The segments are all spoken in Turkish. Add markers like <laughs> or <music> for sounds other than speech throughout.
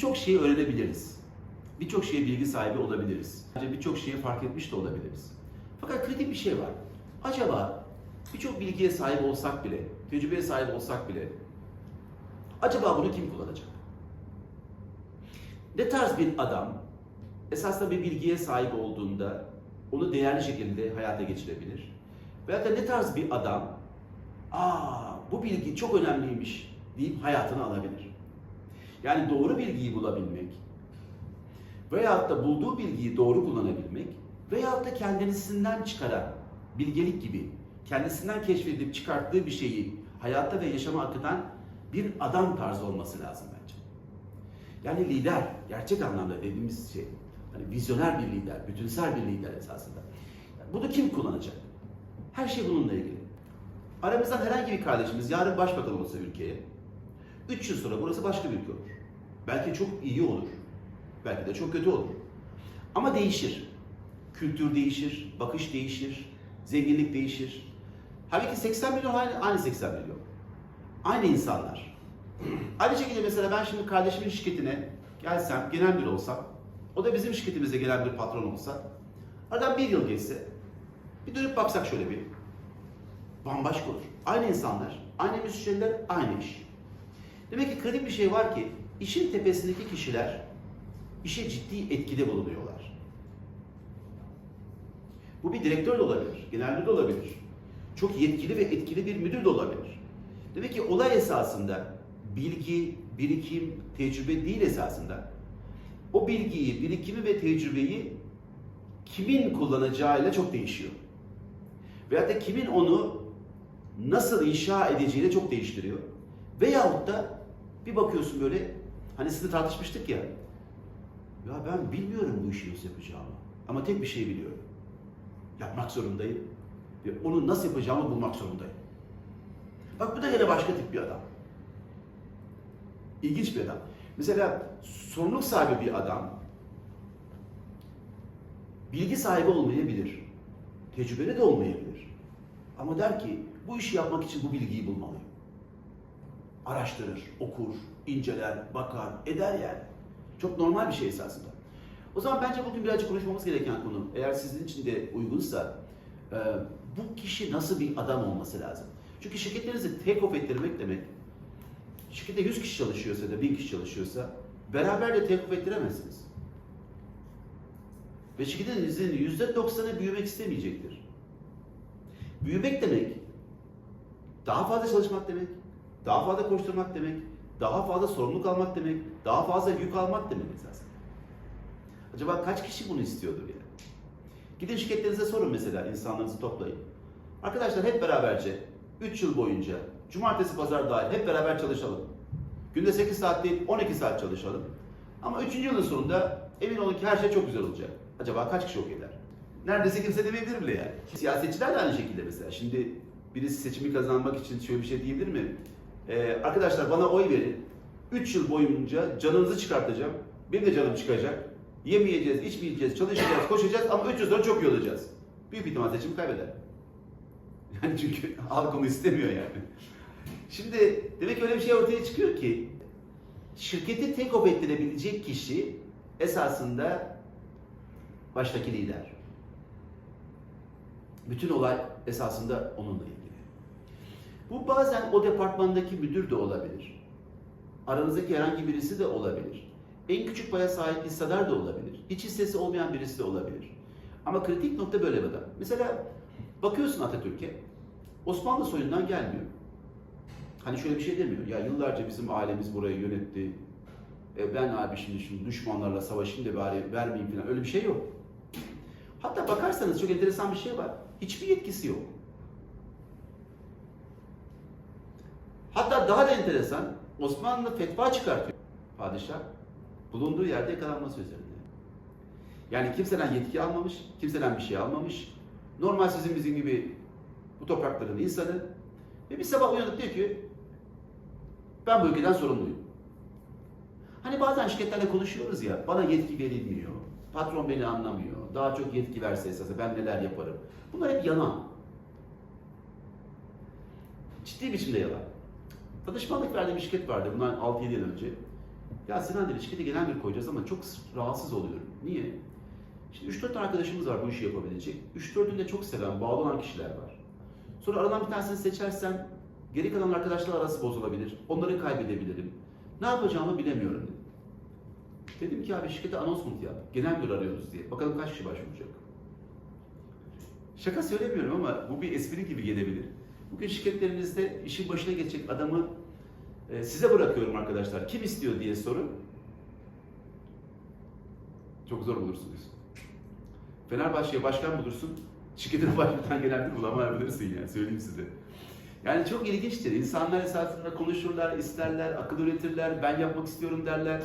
birçok şeyi öğrenebiliriz. Birçok şeye bilgi sahibi olabiliriz. Birçok şeyi fark etmiş de olabiliriz. Fakat kritik bir şey var. Acaba birçok bilgiye sahip olsak bile, tecrübeye sahip olsak bile acaba bunu kim kullanacak? Ne tarz bir adam esasında bir bilgiye sahip olduğunda onu değerli şekilde hayata geçirebilir? Veyahut da ne tarz bir adam aa bu bilgi çok önemliymiş deyip hayatına alabilir? Yani doğru bilgiyi bulabilmek veyahut da bulduğu bilgiyi doğru kullanabilmek veyahut da kendisinden çıkaran bilgelik gibi kendisinden keşfedip çıkarttığı bir şeyi hayatta ve yaşama akıtan bir adam tarzı olması lazım bence. Yani lider, gerçek anlamda dediğimiz şey, hani vizyoner bir lider, bütünsel bir lider esasında. Bunu kim kullanacak? Her şey bununla ilgili. Aramızdan herhangi bir kardeşimiz yarın başbakan olsa ülkeye, 3 yıl sonra burası başka bir ülke olur. Belki çok iyi olur, belki de çok kötü olur. Ama değişir. Kültür değişir, bakış değişir, zenginlik değişir. Halbuki 80 milyon aynı, aynı 80 milyon. Aynı insanlar. Aynı şekilde mesela ben şimdi kardeşimin şirketine gelsem, genel müdür olsam, o da bizim şirketimizde genel bir patron olsa, aradan bir yıl geçse, bir dönüp baksak şöyle bir, bambaşka olur. Aynı insanlar, aynı müşteriler, aynı iş. Demek ki kritik bir şey var ki, işin tepesindeki kişiler işe ciddi etkide bulunuyorlar. Bu bir direktör de olabilir, genel müdür de olabilir. Çok yetkili ve etkili bir müdür de olabilir. Demek ki olay esasında bilgi, birikim, tecrübe değil esasında. O bilgiyi, birikimi ve tecrübeyi kimin kullanacağıyla çok değişiyor. Veyahut da kimin onu nasıl inşa edeceğiyle çok değiştiriyor. Veyahut da bir bakıyorsun böyle, hani sizinle tartışmıştık ya, ya ben bilmiyorum bu işi nasıl yapacağımı. Ama tek bir şey biliyorum. Yapmak zorundayım. Ve onu nasıl yapacağımı bulmak zorundayım. Bak bu da yine başka tip bir adam. İlginç bir adam. Mesela sorumluluk sahibi bir adam bilgi sahibi olmayabilir. Tecrübeli de olmayabilir. Ama der ki bu işi yapmak için bu bilgiyi bulmalıyım. Araştırır, okur, inceler, bakar, eder yani. Çok normal bir şey esasında. O zaman bence bugün birazcık konuşmamız gereken konu, eğer sizin için de uygunsa, e, bu kişi nasıl bir adam olması lazım? Çünkü şirketlerinizi take off ettirmek demek, şirkette 100 kişi çalışıyorsa da 1000 kişi çalışıyorsa, beraber de take off ettiremezsiniz. Ve şirketinizin %90'ı büyümek istemeyecektir. Büyümek demek, daha fazla çalışmak demek, daha fazla koşturmak demek, daha fazla sorumluluk almak demek, daha fazla yük almak demek esasında. Acaba kaç kişi bunu istiyordur yani? Gidin şirketlerinize sorun mesela insanlarınızı toplayın. Arkadaşlar hep beraberce 3 yıl boyunca cumartesi pazar dahil hep beraber çalışalım. Günde 8 saat değil 12 saat çalışalım. Ama 3. yılın sonunda emin olun ki her şey çok güzel olacak. Acaba kaç kişi ok eder? Neredeyse kimse demeyebilir bile yani. Siyasetçiler de aynı şekilde mesela. Şimdi birisi seçimi kazanmak için şöyle bir şey diyebilir mi? Ee, arkadaşlar bana oy verin. 3 yıl boyunca canınızı çıkartacağım. Benim de canım çıkacak. Yemeyeceğiz, içmeyeceğiz, çalışacağız, koşacağız ama 3 yıl sonra çok iyi olacağız. Büyük ihtimal seçim kaybeder. <laughs> Yani çünkü halk onu istemiyor yani. Şimdi demek ki öyle bir şey ortaya çıkıyor ki şirketi tek op ettirebilecek kişi esasında baştaki lider. Bütün olay esasında onunla ilgili. Bu bazen o departmandaki müdür de olabilir. Aranızdaki herhangi birisi de olabilir. En küçük paya sahip hissedar da olabilir. İç hissesi olmayan birisi de olabilir. Ama kritik nokta böyle bir adam. Mesela bakıyorsun Atatürk'e, Osmanlı soyundan gelmiyor. Hani şöyle bir şey demiyor. Ya yıllarca bizim ailemiz burayı yönetti. E ben abi şimdi şimdi düşmanlarla savaşayım da bari vermeyeyim falan. Öyle bir şey yok. Hatta bakarsanız çok enteresan bir şey var. Hiçbir yetkisi yok. Hatta daha da enteresan Osmanlı fetva çıkartıyor. Padişah bulunduğu yerde yakalanması üzerine. Yani kimseden yetki almamış, kimseden bir şey almamış. Normal sizin bizim gibi bu toprakların insanı. Ve bir sabah uyanıp diyor ki ben bu ülkeden sorumluyum. Hani bazen şirketlerle konuşuyoruz ya, bana yetki verilmiyor, patron beni anlamıyor, daha çok yetki verse esasında ben neler yaparım. Bunlar hep yalan. Ciddi biçimde yalan. Danışmanlık verdiğim bir şirket vardı bundan 6-7 yıl önce. Ya Sinan dedi şirkete genel bir koyacağız ama çok rahatsız oluyorum. Niye? Şimdi 3-4 tane arkadaşımız var bu işi yapabilecek. 3-4'ünü de çok seven, bağlı olan kişiler var. Sonra aradan bir tanesini seçersem geri kalan arkadaşlar arası bozulabilir. Onları kaybedebilirim. Ne yapacağımı bilemiyorum dedim. Dedim ki abi şirkete announcement yap. Genel müdür arıyoruz diye. Bakalım kaç kişi başvuracak. Şaka söylemiyorum ama bu bir espri gibi gelebilir. Bugün şirketlerinizde işin başına geçecek adamı e, size bırakıyorum arkadaşlar. Kim istiyor diye sorun. Çok zor bulursunuz. Fenerbahçe'ye başkan bulursun. Şirketine <laughs> başkan genel müdür bulamayabilirsin yani söyleyeyim size. Yani çok ilginçtir. İnsanlar esasında konuşurlar, isterler, akıl üretirler, ben yapmak istiyorum derler.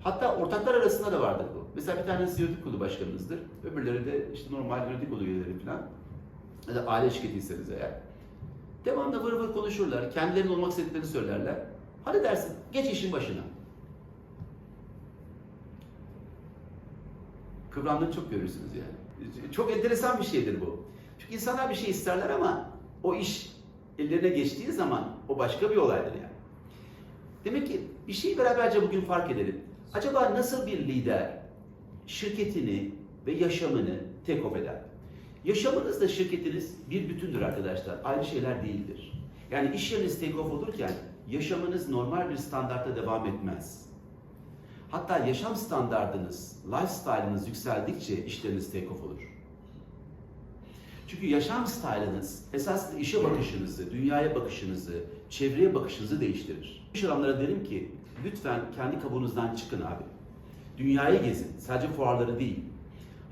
Hatta ortaklar arasında da vardır bu. Mesela bir tanesi yönetim kurulu başkanınızdır. Öbürleri de işte normal yönetim kurulu üyeleri falan. Ya da aile şirketiyseniz eğer. Devamlı vır vır konuşurlar. Kendilerinin olmak istediklerini söylerler. Hadi dersin geç işin başına. Kıvrandığını çok görürsünüz yani. Çok enteresan bir şeydir bu. Çünkü insanlar bir şey isterler ama o iş ellerine geçtiği zaman o başka bir olaydır yani. Demek ki bir şeyi beraberce bugün fark edelim. Acaba nasıl bir lider şirketini ve yaşamını take eder? Yaşamınızla şirketiniz bir bütündür arkadaşlar. Aynı şeyler değildir. Yani iş yeriniz take off olurken yaşamınız normal bir standartta devam etmez. Hatta yaşam standardınız, lifestyle'ınız yükseldikçe işleriniz take off olur. Çünkü yaşam style'ınız esasında işe bakışınızı, dünyaya bakışınızı, çevreye bakışınızı değiştirir. İş adamlara derim ki lütfen kendi kabuğunuzdan çıkın abi. Dünyayı gezin. Sadece fuarları değil.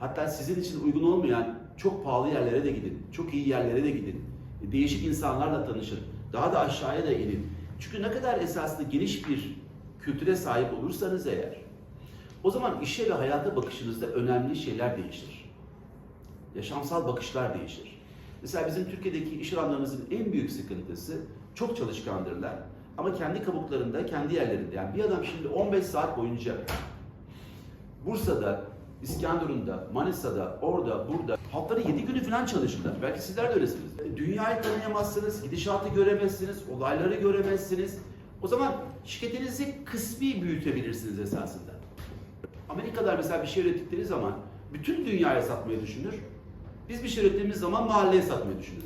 Hatta sizin için uygun olmayan çok pahalı yerlere de gidin. Çok iyi yerlere de gidin. Değişik insanlarla tanışın. Daha da aşağıya da inin. Çünkü ne kadar esaslı geniş bir kültüre sahip olursanız eğer o zaman işe ve hayata bakışınızda önemli şeyler değişir. Yaşamsal bakışlar değişir. Mesela bizim Türkiye'deki iş adamlarımızın en büyük sıkıntısı çok çalışkandırlar. Ama kendi kabuklarında, kendi yerlerinde. Yani bir adam şimdi 15 saat boyunca Bursa'da, İskenderun'da, Manisa'da, orada, burada haftanın 7 günü falan çalışırlar. Belki sizler de öylesiniz. Dünyayı tanıyamazsınız, gidişatı göremezsiniz, olayları göremezsiniz. O zaman şirketinizi kısmi büyütebilirsiniz esasında. Amerikalılar mesela bir şey ürettikleri zaman bütün dünyaya satmayı düşünür. Biz bir şey ürettiğimiz zaman mahalleye satmayı düşünürüz.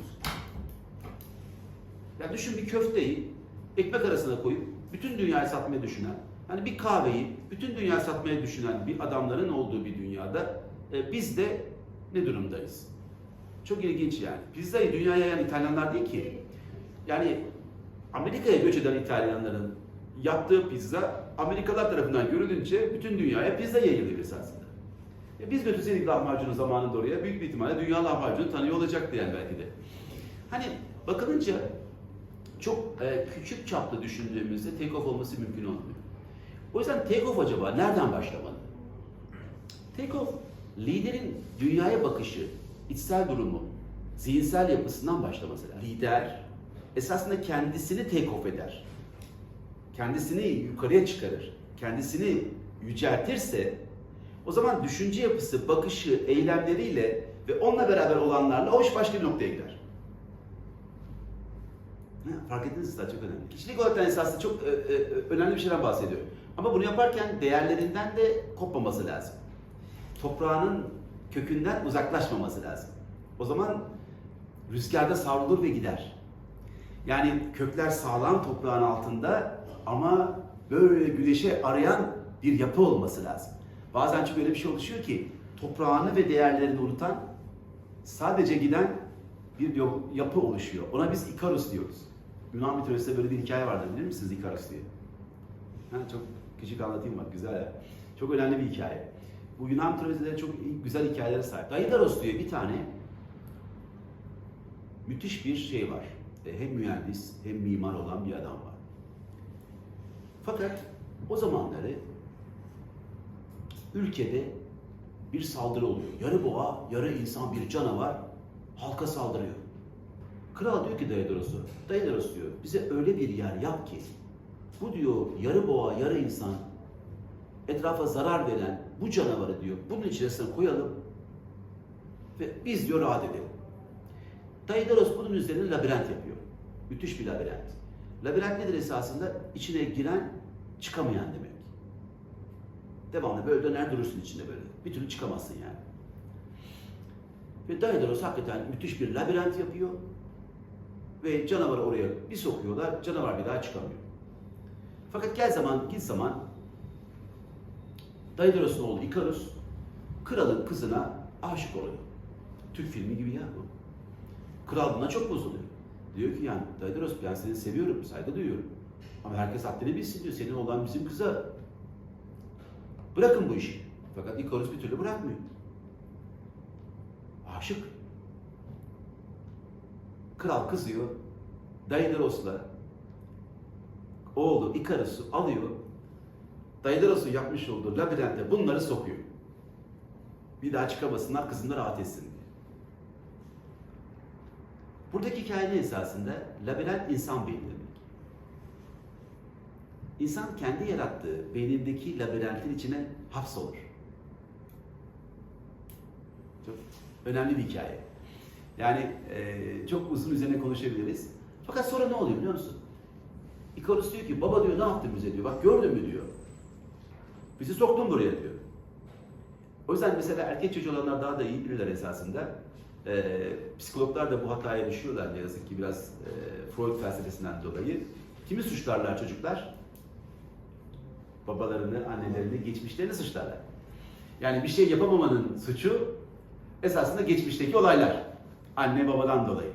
Yani düşün bir köfteyi ekmek arasına koyup bütün dünyaya satmayı düşünen, hani bir kahveyi bütün dünyaya satmaya düşünen bir adamların olduğu bir dünyada e, biz de ne durumdayız? Çok ilginç yani. Pizzayı dünyaya yayan İtalyanlar değil ki. Yani Amerika'ya göç eden İtalyanların yaptığı pizza Amerikalılar tarafından görülünce bütün dünyaya pizza yayılıyor esasında. E biz götürseydik lahmacunu zamanında oraya büyük bir ihtimalle dünya lahmacunu tanıyor olacaktı yani belki de. Hani bakılınca çok e, küçük çaplı düşündüğümüzde take off olması mümkün olmuyor. O yüzden take off acaba nereden başlamalı? Take off liderin dünyaya bakışı, içsel durumu, zihinsel yapısından başlaması lazım. Lider esasında kendisini take off eder. Kendisini yukarıya çıkarır. Kendisini yüceltirse o zaman düşünce yapısı, bakışı, eylemleriyle ve onunla beraber olanlarla o iş başka bir noktaya gider. Ha, fark ettiniz mi? Çok önemli. Kişilik olarak esasında çok e, e, önemli bir şeyden bahsediyorum. Ama bunu yaparken değerlerinden de kopmaması lazım. Toprağının kökünden uzaklaşmaması lazım. O zaman rüzgarda savrulur ve gider. Yani kökler sağlam toprağın altında ama böyle güneşe arayan bir yapı olması lazım. Bazen çünkü öyle bir şey oluşuyor ki toprağını ve değerlerini unutan sadece giden bir yapı oluşuyor. Ona biz Ikarus diyoruz. Yunan mitolojisinde böyle bir hikaye vardır bilir misiniz Ikarus diye? Ha, çok küçük anlatayım bak güzel ya. Çok önemli bir hikaye. Bu Yunan mitolojide çok güzel hikayelere sahip. Daidaros diye bir tane müthiş bir şey var. E, hem mühendis hem mimar olan bir adam var. Fakat o zamanları ülkede bir saldırı oluyor. Yarı boğa, yarı insan bir canavar halka saldırıyor. Kral diyor ki Daedalos'a, Daedalos diyor bize öyle bir yer yap ki bu diyor yarı boğa, yarı insan etrafa zarar veren bu canavarı diyor bunun içerisine koyalım ve biz diyor rahat edelim. Daedalus bunun üzerine labirent yapıyor. Müthiş bir labirent. Labirent nedir esasında? İçine giren çıkamayan demek. Devamlı böyle döner durursun içinde böyle. Bir türlü çıkamazsın yani. Ve Daedalus hakikaten müthiş bir labirent yapıyor. Ve canavarı oraya bir sokuyorlar, canavar bir daha çıkamıyor. Fakat gel zaman, git zaman Daedalos'un oğlu Ikarus kralın kızına aşık oluyor. Türk filmi gibi ya bu. Kral buna çok bozuluyor. Diyor ki yani Daedalus ben seni seviyorum, saygı duyuyorum. Ama herkes haddini bilsin diyor. Senin olan bizim kıza. Bırakın bu işi. Fakat Ikarus bir türlü bırakmıyor. Aşık. Kral kızıyor. Daedalos'la oğlu Ikarus'u alıyor. Daedalos'un yapmış olduğu labirente bunları sokuyor. Bir daha çıkamasınlar, kızın da rahat etsin diye. Buradaki hikayenin esasında labirent insan beyni demek. İnsan kendi yarattığı beynindeki labirentin içine hapsolur. Çok önemli bir hikaye. Yani e, çok uzun üzerine konuşabiliriz. Fakat sonra ne oluyor biliyor musun? İkarus diyor ki baba diyor ne yaptın bize diyor. Bak gördün mü diyor. Bizi soktun buraya diyor. O yüzden mesela erkek çocuğu olanlar daha da iyi bilirler esasında. Ee, psikologlar da bu hataya düşüyorlar ne yazık ki biraz e, Freud felsefesinden dolayı. Kimi suçlarlar çocuklar? Babalarını, annelerini, geçmişlerini suçlarlar. Yani bir şey yapamamanın suçu esasında geçmişteki olaylar. Anne babadan dolayı.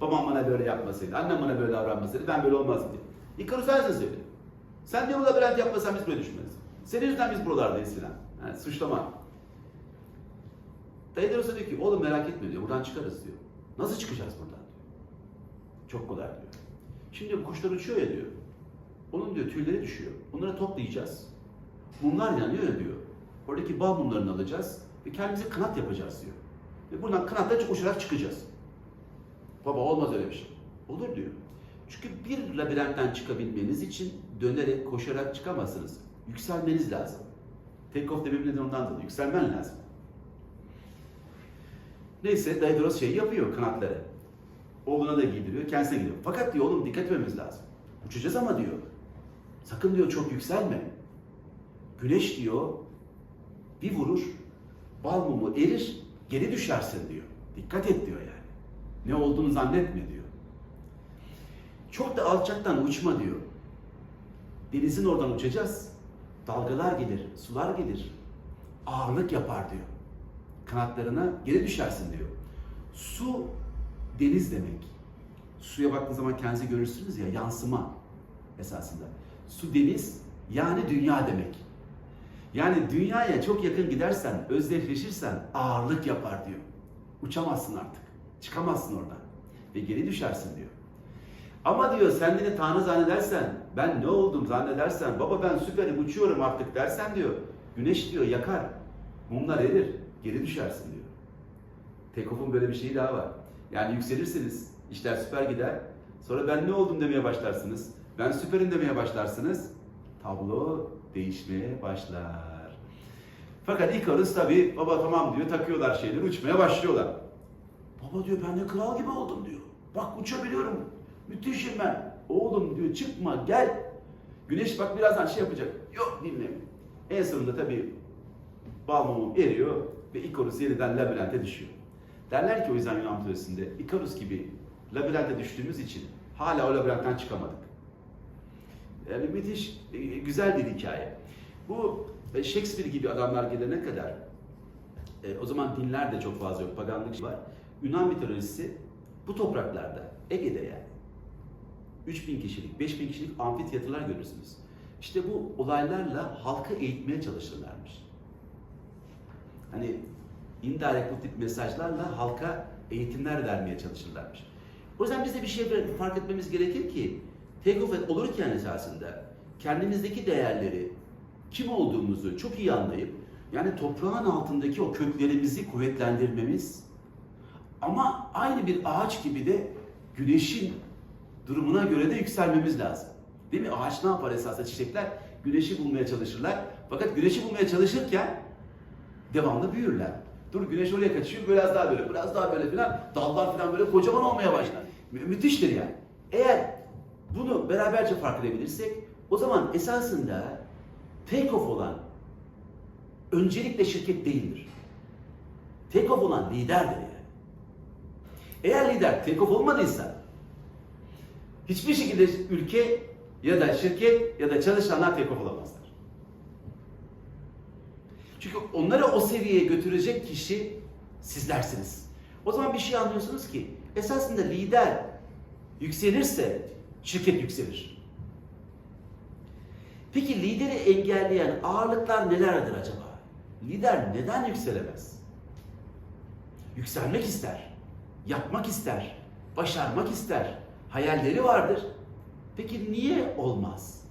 Babam bana böyle yapmasaydı, annem bana böyle davranmasaydı ben böyle olmazdım diye. İkarus sensin söylüyor. Sen diyor bu labirent yapmasan biz böyle düşünmeyiz. Senin yüzünden biz buralardayız filan. Yani suçlama. Daedalus diyor ki oğlum merak etme diyor buradan çıkarız diyor. Nasıl çıkacağız buradan diyor. Çok kolay diyor. Şimdi kuşlar uçuyor ya diyor. Onun diyor tüyleri düşüyor. Bunları toplayacağız. Mumlar yanıyor ya diyor. Oradaki bal mumlarını alacağız ve kendimize kanat yapacağız diyor. Ve buradan kanatla uçarak çıkacağız. Baba olmaz öyle bir şey. Olur diyor. Çünkü bir labirentten çıkabilmeniz için dönerek, koşarak çıkamazsınız. Yükselmeniz lazım. Take off dememin ondan dolayı. Yükselmen lazım. Neyse Daedalus şey yapıyor kanatları. Oğluna da giydiriyor, kendisine gidiyor. Fakat diyor oğlum dikkat etmemiz lazım. Uçacağız ama diyor. Sakın diyor çok yükselme. Güneş diyor bir vurur, bal mumu erir, geri düşersin diyor. Dikkat et diyor yani. Ne olduğunu zannetme diyor. Çok da alçaktan uçma diyor. Denizin oradan uçacağız. Dalgalar gelir, sular gelir. Ağırlık yapar diyor. Kanatlarına geri düşersin diyor. Su deniz demek. Suya baktığın zaman kendinizi görürsünüz ya yansıma esasında. Su deniz yani dünya demek. Yani dünyaya çok yakın gidersen, özdeşleşirsen ağırlık yapar diyor. Uçamazsın artık. Çıkamazsın oradan. Ve geri düşersin diyor. Ama diyor sen beni Tanrı zannedersen, ben ne oldum zannedersen, baba ben süperim uçuyorum artık dersen diyor. Güneş diyor yakar, mumlar erir, geri düşersin diyor. Tekof'un böyle bir şeyi daha var. Yani yükselirsiniz, işler süper gider. Sonra ben ne oldum demeye başlarsınız. Ben süperim demeye başlarsınız. Tablo değişmeye başlar. Fakat Ikarus tabi baba tamam diyor takıyorlar şeyleri uçmaya başlıyorlar. Baba diyor ben de kral gibi oldum diyor. Bak uçabiliyorum. Müthişim ben. Oğlum diyor çıkma gel. Güneş bak birazdan şey yapacak. Yok dinlemiyor. En sonunda tabi bal eriyor ve Ikarus yeniden labirente düşüyor. Derler ki o yüzden Yunan mitolojisinde Ikarus gibi labirente düştüğümüz için hala o labirentten çıkamadık. Yani müthiş, e, güzel bir hikaye. Bu e, Shakespeare gibi adamlar gelene kadar e, o zaman dinler de çok fazla yok, paganlık var. Yunan mitolojisi bu topraklarda, Ege'de yani 3000 kişilik, 5000 kişilik amfiteyatrolar görürsünüz. İşte bu olaylarla halkı eğitmeye çalışırlarmış. Hani indirect bu tip mesajlarla halka eğitimler vermeye çalışırlarmış. O yüzden biz de bir şey fark etmemiz gerekir ki Take olurken esasında kendimizdeki değerleri, kim olduğumuzu çok iyi anlayıp yani toprağın altındaki o köklerimizi kuvvetlendirmemiz ama aynı bir ağaç gibi de güneşin durumuna göre de yükselmemiz lazım. Değil mi? Ağaç ne yapar esasında çiçekler? Güneşi bulmaya çalışırlar. Fakat güneşi bulmaya çalışırken devamlı büyürler. Dur güneş oraya kaçıyor biraz daha böyle, biraz daha böyle filan. Dallar filan böyle kocaman olmaya başlar. Mü- müthiştir yani. Eğer bunu beraberce fark edebilirsek o zaman esasında take off olan öncelikle şirket değildir. Take off olan liderdir yani. Eğer lider take off olmadıysa hiçbir şekilde ülke ya da şirket ya da çalışanlar off olamazlar. Çünkü onları o seviyeye götürecek kişi sizlersiniz. O zaman bir şey anlıyorsunuz ki esasında lider yükselirse şirket yükselir. Peki lideri engelleyen ağırlıklar nelerdir acaba? Lider neden yükselemez? Yükselmek ister, yapmak ister, başarmak ister, hayalleri vardır. Peki niye olmaz?